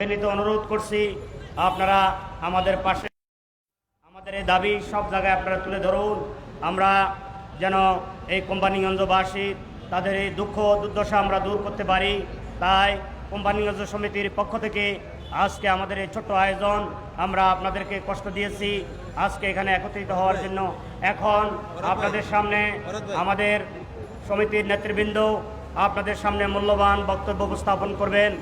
বিনীত অনুরোধ করছি, আপনারা আমাদের পাশে, আমাদের এই দাবি সব জায়গায় আপনারা তুলে ধরুন। আমরা যেন এই কোম্পানিগঞ্জবাসী, তাদের এই দুঃখ দুর্দশা আমরা দূর করতে পারি। তাই কোম্পানিগঞ্জ সমিতির পক্ষ থেকে আজকে আমাদের এই ছোট্ট আয়োজন আমরা আপনাদেরকে কষ্ট দিয়েছি। আজকে এখানে একত্রিত হওয়ার জন্য। এখন আপনাদের সামনে আমাদের সমিতির নেতৃবৃন্দ আপনাদের সামনে মূল্যবান বক্তব্য উপস্থাপন করবেন।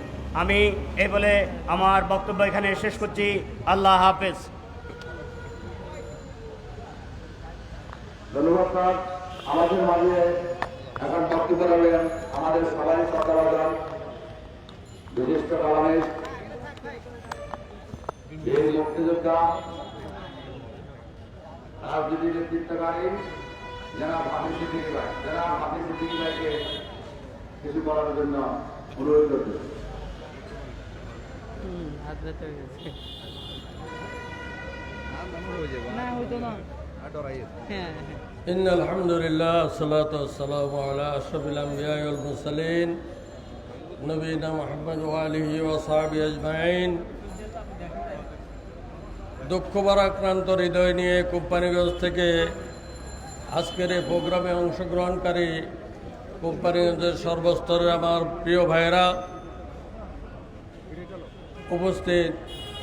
আমি এই বলে আমার বক্তব্য এখানে শেষ করছি। আল্লাহ হাফেজ। ধন্যবাদ, স্যার। আমাদের মাঝে এখন বক্তব্য রাখবেন আমাদের সবাই শ্রদ্ধাভাজন বিশিষ্ট মুক্তিযোদ্ধা রাজনীতি নেতৃত্বকারী, যারা ভাবি যারা ভাবি কিছু করার জন্য অনুরোধ করতে হাত ব্যথা হয়ে গেছে না হইতো না হ্যাঁ হ্যাঁ إن الحمد لله والصلاة والسلام على أشرف الأنبياء والمرسلين نبينا محمد وآله وصحبه أجمعين দুঃখ ভারাক্রান্ত হৃদয় নিয়ে কোম্পানিগঞ্জ থেকে আজকের এই প্রোগ্রামে অংশগ্রহণকারী কোম্পানিগঞ্জের সর্বস্তরের আমার প্রিয় ভাইয়েরা উপস্থিত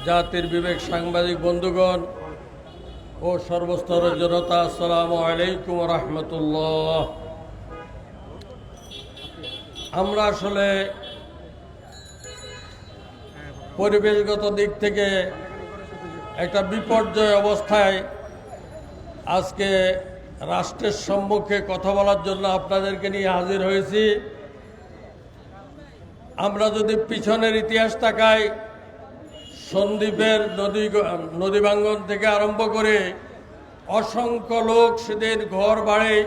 জাতির বিবেক সাংবাদিক বন্ধুগণ ও সর্বস্তরের জনতা, আসসালামু আলাইকুম রহমতুল্লাহ। আমরা আসলে পরিবেশগত দিক থেকে একটা বিপর্যয় অবস্থায় আজকে রাষ্ট্রের সম্মুখে কথা বলার জন্য আপনাদেরকে নিয়ে হাজির হয়েছি। আমরা যদি পিছনের ইতিহাস তাকাই সন্দ্বীপের নদী নদীবাঙ্গন থেকে আরম্ভ করে অসংখ্য লোক সেদিন ঘর বাড়ি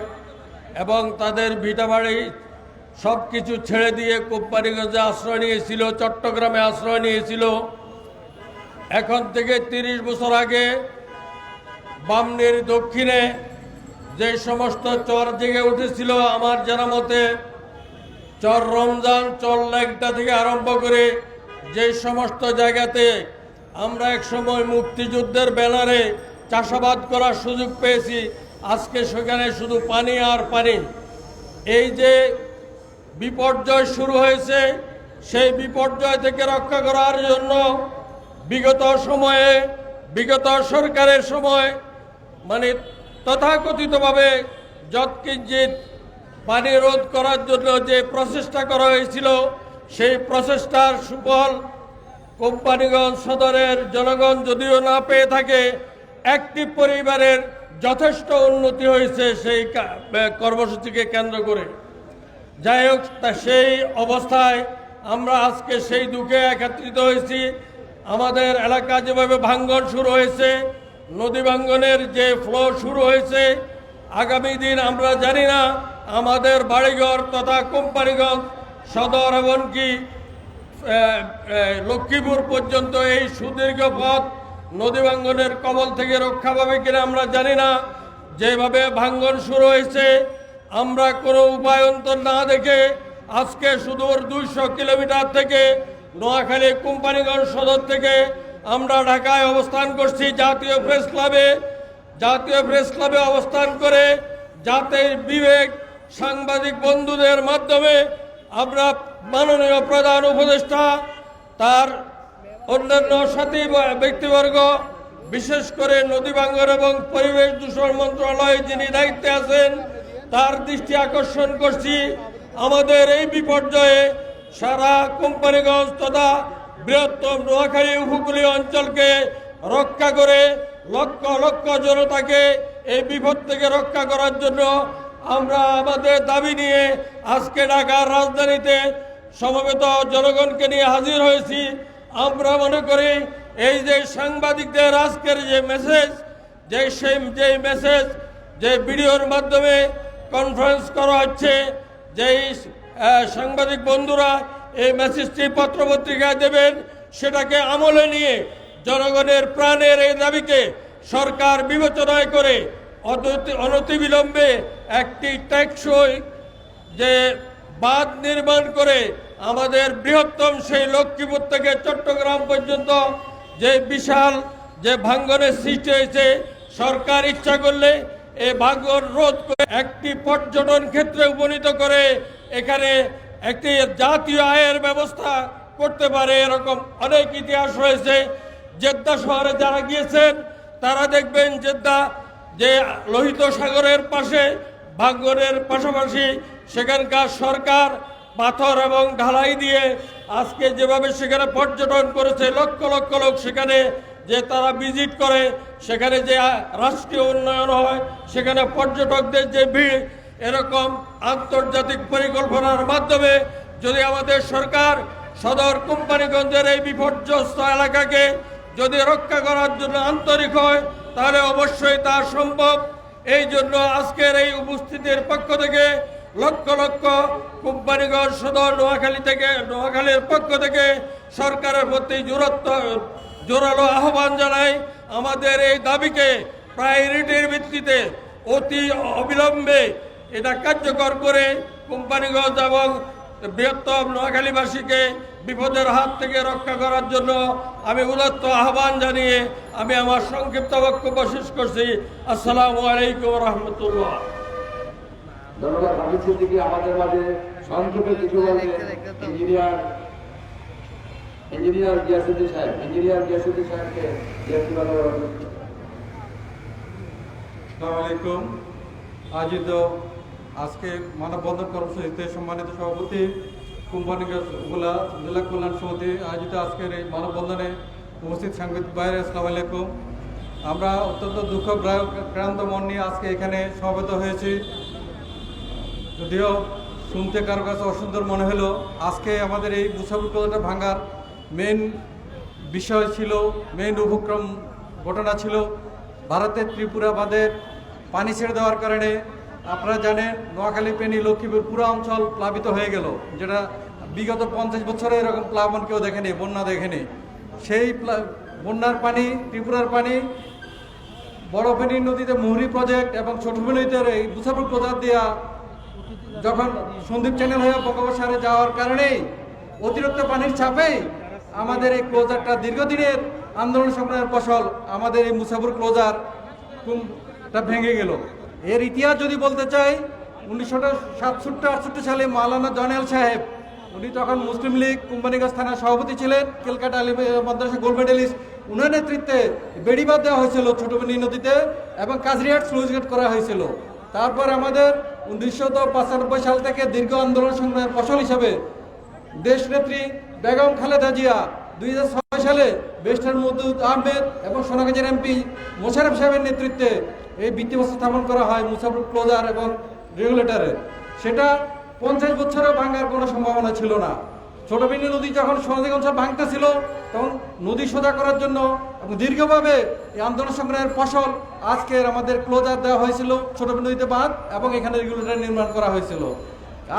এবং তাদের ভিটা বাড়ি। সব কিছু ছেড়ে দিয়ে কোম্পানিগঞ্জে আশ্রয় নিয়েছিল, চট্টগ্রামে আশ্রয় নিয়েছিল। এখন থেকে তিরিশ বছর আগে বামনের দক্ষিণে যে সমস্ত চর জেগে উঠেছিল, আমার জানা মতে চর রমজান চর লেকটা থেকে আরম্ভ করে যে সমস্ত জায়গাতে আমরা এক সময় মুক্তিযুদ্ধের ব্যানারে চাষাবাদ করার সুযোগ পেয়েছি, আজকে সেখানে শুধু পানি আর পানি। এই যে বিপর্যয় শুরু হয়েছে, সেই বিপর্যয় থেকে রক্ষা করার জন্য বিগত সময়ে, বিগত সরকারের সময় মানে তথাকথিতভাবে যৎকিঞ্চিত পানি রোধ করার জন্য যে প্রচেষ্টা করা হয়েছিল সেই প্রচেষ্টার সুফল কোম্পানিগঞ্জ সদরের জনগণ যদিও না পেয়ে থাকে, একটি পরিবারের যথেষ্ট উন্নতি হয়েছে সেই কর্মসূচিকে কেন্দ্র করে। যাই হোক সেই অবস্থায় আমরা আজকে সেই দুঃখে একত্রিত হয়েছি। আমাদের এলাকা যেভাবে ভাঙ্গন শুরু হয়েছে, নদী ভাঙ্গনের যে ফ্লো শুরু হয়েছে, আগামী দিন আমরা জানি না আমাদের বাড়িঘর তথা কোম্পানিগঞ্জ সদর এমনকি লক্ষ্মীপুর পর্যন্ত এই সুদীর্ঘ পথ নদী ভাঙ্গনের কবল থেকে রক্ষা পাবে কিনা আমরা জানি না। যেভাবে ভাঙ্গন শুরু হয়েছে, আমরা কোনো উপায়ন্তর না দেখে আজকে সুদূর দুইশো কিলোমিটার থেকে নোয়াখালী কোম্পানিগঞ্জ সদর থেকে আমরা ঢাকায় অবস্থান করছি জাতীয় প্রেস ক্লাবে। জাতীয় প্রেস ক্লাবে অবস্থান করে জাতির বিবেক সাংবাদিক বন্ধুদের মাধ্যমে আমরা মাননীয় প্রধান উপদেষ্টা, তার অন্যান্য সাথী ব্যক্তিবর্গ, বিশেষ করে নদী ভাঙ্গন এবং পরিবেশ দূষণ মন্ত্রণালয়ে যিনি দায়িত্বে আছেন, তার দৃষ্টি আকর্ষণ করছি। আমাদের এই বিপর্যয়ে সারা কোম্পানিগঞ্জ তথা বৃহত্তম নোয়াখালী উপকূলীয় অঞ্চলকে রক্ষা করে লক্ষ লক্ষ জনতাকে এই বিপদ থেকে রক্ষা করার জন্য আমরা আমাদের দাবি নিয়ে আজকে ঢাকার রাজধানীতে সমবেত জনগণকে নিয়ে হাজির হয়েছি। আমরা মনে করি এই যে সাংবাদিকদের আজকের যে মেসেজ যে সেই যে মেসেজ যে ভিডিওর মাধ্যমে কনফারেন্স করা হচ্ছে, যেই সাংবাদিক বন্ধুরা এই মেসেজটি পত্রপত্রিকায় দেবেন, সেটাকে আমলে নিয়ে জনগণের প্রাণের এই দাবিকে সরকার বিবেচনায় করে অনতিবিলম্বে একটি টেকসই যে বাঁধ নির্মাণ করে আমাদের বৃহত্তম সেই লক্ষ্মীপুর থেকে চট্টগ্রাম পর্যন্ত যে বিশাল যে ভাঙ্গনের সৃষ্টি হয়েছে, সরকার ইচ্ছা করলে এই ভাঙ্গন রোধ করে একটি পর্যটন ক্ষেত্রে উপনীত করে এখানে একটি জাতীয় আয়ের ব্যবস্থা করতে পারে, এরকম অনেক ইতিহাস রয়েছে। জেদ্দা শহরে যারা গিয়েছেন, তারা দেখবেন জেদ্দা যে লোহিত সাগরের পাশে ভাঙ্গনের পাশাপাশি সেখানকার সরকার, পাথর এবং ঢালাই দিয়ে আজকে যেভাবে সেখানে পর্যটন করেছে, লক্ষ লক্ষ লোক সেখানে যে তারা ভিজিট করে, সেখানে যে রাষ্ট্রীয় উন্নয়ন হয়, সেখানে পর্যটকদের যে ভিড়, এরকম আন্তর্জাতিক পরিকল্পনার মাধ্যমে যদি আমাদের সরকার সদর কোম্পানিগঞ্জের এই বিপর্যস্ত এলাকাকে যদি রক্ষা করার জন্য আন্তরিক হয় তাহলে অবশ্যই তা সম্ভব। এই জন্য আজকের এই উপস্থিতির পক্ষ থেকে লক্ষ লক্ষ কোম্পানিগঞ্জ সদর নোয়াখালী থেকে, নোয়াখালীর পক্ষ থেকে সরকারের প্রতি জোরত্ব জোরালো আহ্বান জানাই। আমাদের এই দাবিকে প্রায়োরিটির ভিত্তিতে অতি অবিলম্বে এটা কার্যকর করে কোম্পানিগঞ্জ এবং বৃহত্তম নোয়াখালীবাসীকে বিপদের হাত থেকে রক্ষা করার জন্য আমি উদাত্ত আহ্বান জানিয়ে আমি আমার সংক্ষিপ্ত বক্তব্য শেষ করছি। আসসালামু আলাইকুম রহমতুল্লাহ। ধন্যবাদ হামিদ সিদ্দিকি। আমাদের মাঝে সংক্ষেপে কিছু বলবে ইঞ্জিনিয়ার ইঞ্জিনিয়ার গিয়াসুদ্দিন সাহেব। ইঞ্জিনিয়ার গিয়াসুদ্দিন সাহেবকে ব্যক্তিগত আসসালামু আলাইকুম। আয়োজিত আজকে মানববন্ধন কর্মসূচিতে সম্মানিত সভাপতি কোম্পানিগঞ্জ উপজেলা জেলা কল্যাণ সমিতি আয়োজিত আজকের এই মানববন্ধনে উপস্থিত সাংবাদিক বাইরে আসসালামু আলাইকুম। আমরা অত্যন্ত দুঃখ ক্রান্ত মন নিয়ে আজকে এখানে সমবেত হয়েছি। যদিও শুনতে কারও কাছে অসুন্দর মনে হলো, আজকে আমাদের এই মুসাফির কথাটা ভাঙার মেন বিষয় ছিল মেন উপক্রম ঘটনা ছিল ভারতের ত্রিপুরা বাঁধের পানি ছেড়ে দেওয়ার কারণে আপনারা জানেন, নোয়াখালী, পেনি, লক্ষ্মীপুর পুরো অঞ্চল প্লাবিত হয়ে গেল। যেটা বিগত পঞ্চাশ বছরে এরকম প্লাবন কেউ দেখেনি, বন্যা দেখেনি। সেই বন্যার পানি, ত্রিপুরার পানি বড় ফেনী নদীতে মুহুরি প্রজেক্ট এবং ছোট ফেনীতে এই মুসাফির প্রজেক্ট দেওয়া যখন সন্দীপ চ্যানেল হয়ে বঙ্গোপসাগরে যাওয়ার কারণেই অতিরিক্ত পানির চাপেই আমাদের এই ক্লোজারটা দীর্ঘদিনের আন্দোলন সংগ্রামের ফসল, আমাদের এই মুসাফির ক্লোজার টা ভেঙে গেল। এর ইতিহাস যদি বলতে চাই, উনিশশো সাতষট্টি, আটষট্টি সালে মাওলানা জনেল সাহেব, উনি তখন মুসলিম লীগ কোম্পানিগঞ্জ থানার সভাপতি ছিলেন ক্যালকাটা আলী মাদ্রাসা গোল্ড মেডেলিস্ট। উনার নেতৃত্বে বেড়িবাদ দেওয়া হয়েছিল ছোটবেনী নদীতে এবং কাজরিহাট স্লুইস গেট করা হয়েছিল। তারপর আমাদের উনিশশো পঁচানব্বই সাল থেকে দীর্ঘ আন্দোলন সংগ্রামের ফসল হিসাবে দেশনেত্রী বেগম খালেদা জিয়া দুই হাজার ছয় সালে বেস্টার মদুদ আহমেদ এবং সোনাগাজীর এমপি মোশারফ সাহেবের নেতৃত্বে এই ভিত্তিবস্তু স্থাপন করা হয় মুসাফর ক্লোজার এবং রেগুলেটরে। সেটা পঞ্চাশ বছরেও ভাঙার কোনো সম্ভাবনা ছিল না। ছোট বিন্দু নদী যখন সোনাদিগ অঞ্চল ভাঙতেছিল, তখন নদী সোজা করার জন্য এবং দীর্ঘভাবে এই আন্দোলন সংগ্রামের ফসল আজকের আমাদের ক্লোজার দেওয়া হয়েছিল, ছোট বিন্দু নদীতে বাঁধ এবং এখানে রেগুলেটর নির্মাণ করা হয়েছিল।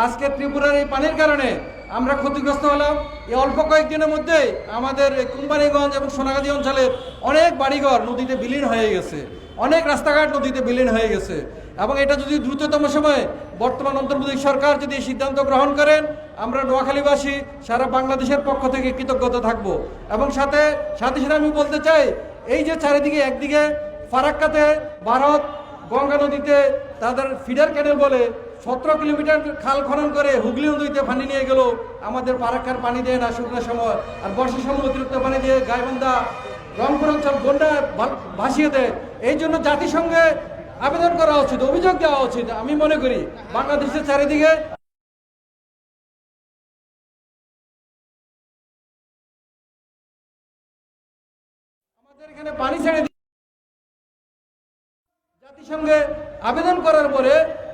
আজকে ত্রিপুরার এই পানির কারণে আমরা ক্ষতিগ্রস্ত হলাম। এই অল্প কয়েকদিনের মধ্যে আমাদের কোম্পানিগঞ্জ এবং সোনাগাজী অঞ্চলের অনেক বাড়িঘর নদীতে বিলীন হয়ে গেছে। অনেক রাস্তাঘাট নদীতে বিলীন হয়ে গেছে। এবং এটা যদি দ্রুততম সময়ে বর্তমান অন্তর্বর্তী সরকার যদি এই সিদ্ধান্ত গ্রহণ করেন, আমরা নোয়াখালীবাসী সারা বাংলাদেশের পক্ষ থেকে কৃতজ্ঞতা থাকব। এবং সাথে সাথে সাথে আমি বলতে চাই, এই যে চারিদিকে একদিকে ফারাক্কাতে, ভারত, গঙ্গা নদীতে তাদের ফিডার ক্যানেল বলে সতেরো কিলোমিটার খাল খনন করে হুগলি নদীতে পানি নিয়ে গেল। আমাদের পারাক্কার পানি দেয় না শুকনো সময়। আর বর্ষার সময় অতিরিক্ত পানি দিয়ে গাইবান্ধা, রংপুর অঞ্চল বন্যা ভাসিয়ে দেয়। এই জন্য জাতিসংঘে আবেদন করা উচিত, অভিযোগ দেওয়া উচিত। আমি মনে করি, বাংলাদেশের চারিদিকে আমাদের এখানে পানি ছেড়ে জাতিসংঘে আবেদন করার পরে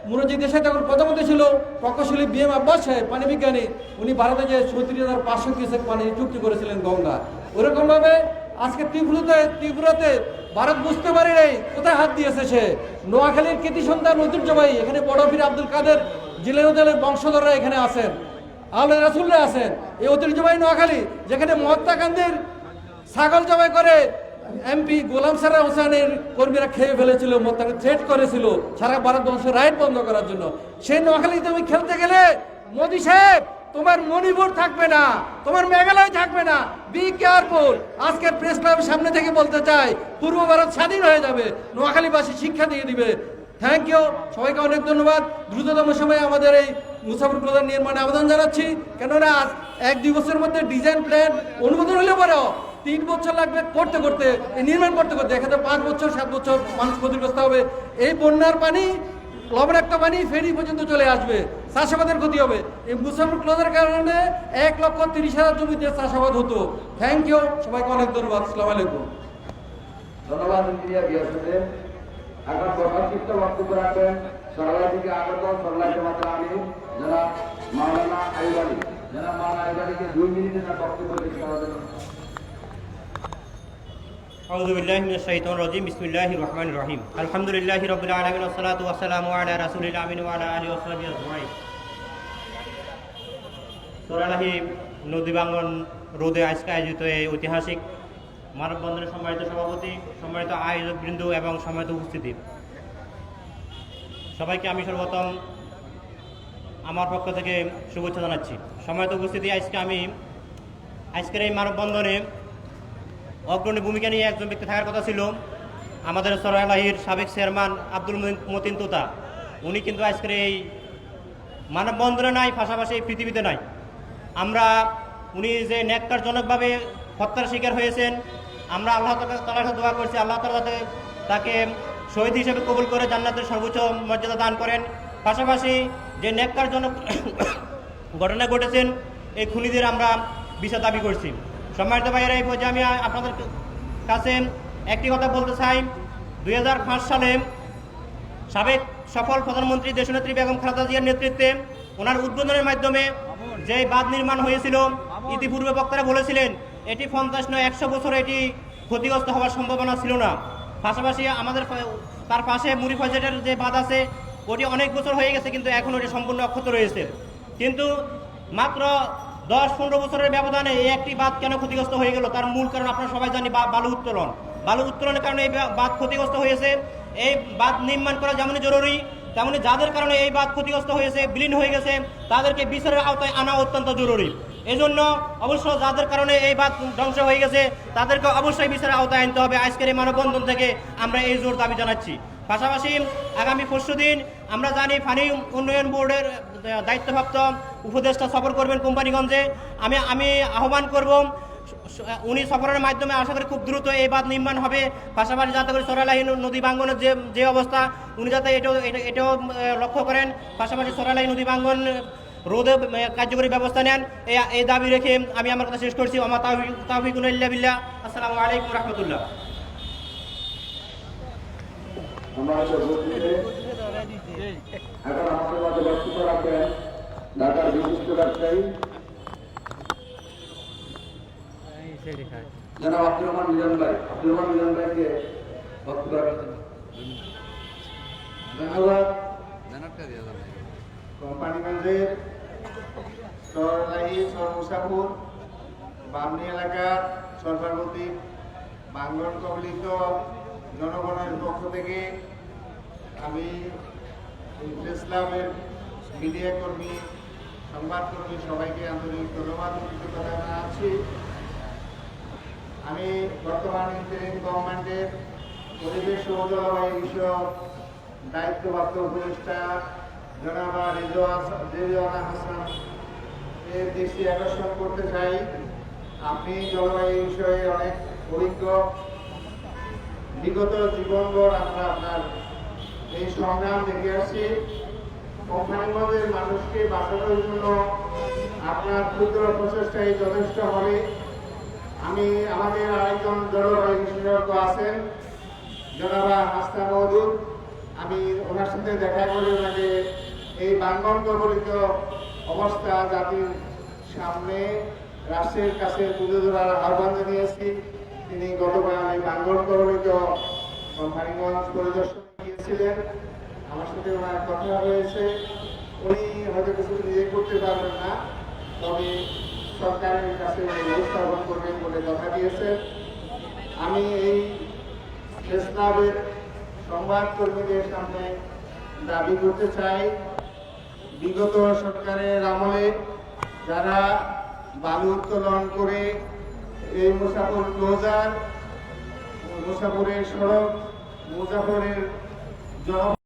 মুরজি দেশে যখন প্রধানমন্ত্রী ছিল প্রকৌশলী বি এম আব্বাস সাহেব, পানি বিজ্ঞানী। উনি ভারতে যে চৌত্রিশ হাজার পাঁচশো কিউসেক পানি চুক্তি করেছিলেন গঙ্গা। ওরকম ভাবে আজকে ত্রিপুরাতে ত্রিপুরাতে ভারত বুঝতে পারে নাই কোথায় হাত দিয়েছে সে। নোয়াখালীর কৃতি সন্তান ঐতিহ্যবাহী, এখানে বড় পীর আব্দুল কাদের জিলেনুদ্দিনের বংশধররা এখানে আছেন আল্লাহ রাসুল্লাহ আছেন। এই ঐতিহ্যবাহী নোয়াখালী, যেখানে মহাত্মা গান্ধীর ছাগল জবাই করে এমপি গোলাম সারা হোসেনের কর্মীরা খেয়ে ফেলেছিল তাকে থ্রেট করেছিল সারা ভারতবর্ষের রাইট বন্ধ করার জন্য। সেই নোয়াখালী তুমি খেলতে গেলে মোদী সাহেব, তোমার মণিপুর থাকবে না, তোমার মেঘালয় থাকবে না। বি কেয়ারফুল আজকে প্রেস ক্লাবের সামনে থেকে বলতে চাই, পূর্ব ভারত স্বাধীন হয়ে যাবে, নোয়াখালীবাসী শিক্ষা দিয়ে দিবে। থ্যাংক ইউ সবাইকে অনেক ধন্যবাদ। দ্রুততম সময়ে আমাদের এই মুসাফির প্রধান নির্মাণে আবেদন জানাচ্ছি। কেননা, এক দুই বছরের মধ্যে ডিজাইন প্ল্যান অনুমোদন হলে পরেও তিন বছর লাগবে করতে করতে নির্মাণ করতে করতে এখানে পাঁচ বছর, সাত বছর মানুষ ক্ষতিগ্রস্ত হবে। এই বন্যার পানি, লবণাক্ত পানি ফেরি পর্যন্ত চলে আসবে, চাষাবাদের ক্ষতি হবে। এই মুসাফির ক্লোজের কারণে এক লক্ষ তিরিশ হাজার জমিতে চাষাবাদ হতো। থ্যাংক ইউ সবাইকে অনেক ধন্যবাদ, আসসালামু আলাইকুম। ধন্যবাদ ইঞ্জিনিয়ার গিয়াস হোসেন এখন সংক্ষিপ্ত বক্তব্য রাখবেন সরলা থেকে আগত সরলা সমাজ আমি যারা মাওলানা আইবাড়ি যারা মাওলানা আইবাড়িকে দুই মিনিটে তার বক্তব্য জন্য أعوذ بالله من الشيطان الرجيم بسم الله الرحمن الرحيم الحمد لله رب العالمين والصلاة والسلام على رسول الأمين وعلى آله وصحبه أجمعين সোরালাহি নদী বাঙ্গন রোদে আজকে আয়োজিত এই ঐতিহাসিক মানববন্ধনের সম্মানিত সভাপতি সম্মানিত আয়োজক বৃন্দ এবং সম্মানিত উপস্থিতি সবাইকে আমি সর্বপ্রথম আমার পক্ষ থেকে শুভেচ্ছা জানাচ্ছি সম্মানিত উপস্থিতি আজকে আমি আজকের এই মানববন্ধনে অগ্রণী ভূমিকা নিয়ে একজন ব্যক্তি থাকার কথা ছিল আমাদের সরাইলাহির সাবেক চেয়ারম্যান আব্দুল মতিন- তোতা। উনি কিন্তু আজকের এই মানববন্ধনে নাই, পাশাপাশি পৃথিবীতে নাই। আমরা, উনি যে ন্যাক্কারজনকভাবে হত্যার শিকার হয়েছেন, আমরা আল্লাহ তালার দোয়া করছি, আল্লাহ তালা তাকে শহীদ হিসেবে কবুল করে, জান্নাতের সর্বোচ্চ মর্যাদা দান করেন। পাশাপাশি যে ন্যাক্কারজনক ঘটনা ঘটেছেন, এই খুনিদের আমরা বিচার দাবি করছি। সম্মানিত ভাইয়েরা, এই পর্যায়ে আমি আপনাদের কাছে একটি কথা বলতে চাই। দু হাজার পাঁচ সালে সাবেক সফল প্রধানমন্ত্রী দেশনেত্রী বেগম খালেদা জিয়ার নেতৃত্বে ওনার উদ্বোধনের মাধ্যমে যে বাঁধ নির্মাণ হয়েছিল, ইতিপূর্বে বক্তারা বলেছিলেন, এটি পঞ্চাশ নয়, একশো বছর এটি ক্ষতিগ্রস্ত হওয়ার সম্ভাবনা ছিল না। পাশাপাশি আমাদের তার পাশে মুড়ি ফজেটের যে বাঁধ আছে, ওটি অনেক বছর হয়ে গেছে, কিন্তু এখন ওটি সম্পূর্ণ অক্ষত রয়েছে। কিন্তু মাত্র দশ পনেরো বছরের ব্যবধানে এই একটি বাঁধ কেন ক্ষতিগ্রস্ত হয়ে গেল? তার মূল কারণ আপনারা সবাই জানি বালু উত্তোলন। বালু উত্তোলনের কারণে এই বাঁধ ক্ষতিগ্রস্ত হয়েছে। এই বাঁধ নির্মাণ করা যেমন জরুরি তেমনি যাদের কারণে এই বাঁধ ক্ষতিগ্রস্ত হয়েছে, বিলীন হয়ে গেছে, তাদেরকে বিচারের আওতায় আনা অত্যন্ত জরুরি। এজন্য অবশ্য যাদের কারণে এই বাঁধ ধ্বংস হয়ে গেছে, তাদেরকে অবশ্যই বিচারের আওতায় আনতে হবে। আজকের এই মানববন্ধন থেকে আমরা এই জোর দাবি জানাচ্ছি। পাশাপাশি আগামী পরশু দিন আমরা জানি পানি উন্নয়ন বোর্ডের দায়িত্বপ্রাপ্ত উপদেষ্টা সফর করবেন কোম্পানিগঞ্জে। আমি আমি আহ্বান করব উনি সফরের মাধ্যমে আশা করি খুব দ্রুত এই বাঁধ নির্মাণ হবে। পাশাপাশি যাতে করে সরালাহী নদী বাঙ্গনের যে যে অবস্থা, উনি যাতে এটাও, এটা- এটাও লক্ষ্য করেন। পাশাপাশি সরালাহী নদী বাঙ্গন রোদে কার্যকরী ব্যবস্থা নেন। এই দাবি রেখে আমি আমার কথা শেষ করছি। আমার তাহিকুল বিল্লাহ। আসসালামু আলাইকুম রহমতুল্লাহ। উপস্থিতি এখন আমাদের মাঝে বক্তব্য রাখবেন ঢাকার বিশিষ্ট ব্যবসায়ী। যারা আব্দুর রহমান মিলন ভাই। আব্দুর রহমান মিলন ভাইকে বক্তব্য রাখবেন। ধন্যবাদ। কোম্পানিগঞ্জের সরলাহি সরমুসাপুর, বামনি এলাকার কবলিত জনগণের পক্ষ থেকে আমি ইসলামের মিডিয়া কর্মী সংবাদকর্মী সবাইকে আন্তরিক ধন্যবাদ কৃতজ্ঞতা জানাচ্ছি। আমি বর্তমান ইন্টারিম গভর্নমেন্টের পরিবেশ ও জলবায়ু বিষয়ক দায়িত্বপ্রাপ্ত উপদেষ্টা জনাবা রেজওয়ানা হাসান এর দৃষ্টি আকর্ষণ করতে চাই। আপনি জলবায়ু বিষয়ে অনেক অভিজ্ঞ। বিগত জীবনভর আমরা আপনার এই সংগ্রাম দেখে আসছি। কোম্পানিগঞ্জের মানুষকে বাঁচানোর জন্য আপনার ক্ষুদ্র প্রচেষ্টাই যথেষ্ট হবে। আমি আমাদের আরেকজন জলবায়ু বিশেষজ্ঞ আছেন, জনাবা হাসনা মহদুদ আমি ওনার সাথে দেখা করে ওনাকে এই বাঙ্গন কবলিত অবস্থা জাতির সামনে, রাষ্ট্রের কাছে তুলে ধরার আহ্বান জানিয়েছি। তিনি এই বাঙ্গন কবলিত কোম্পানিগঞ্জ পরিদর্শনে গিয়েছিলেন। আমার সাথে ওনার কথা হয়েছে উনি হয়তো কিছু নিজে করতে পারবেন না, তবে সরকারের কাছে উপস্থাপন করবেন বলে কথা দিয়েছেন। আমি এই প্রেসক্লাবের সংবাদ কর্মীদের সামনে দাবি করতে চাই, বিগত সরকারের আমলে যারা বালু উত্তোলন করে এই মুসাফর ক্লোজার মুসাফরের সড়ক মুসাফরের জন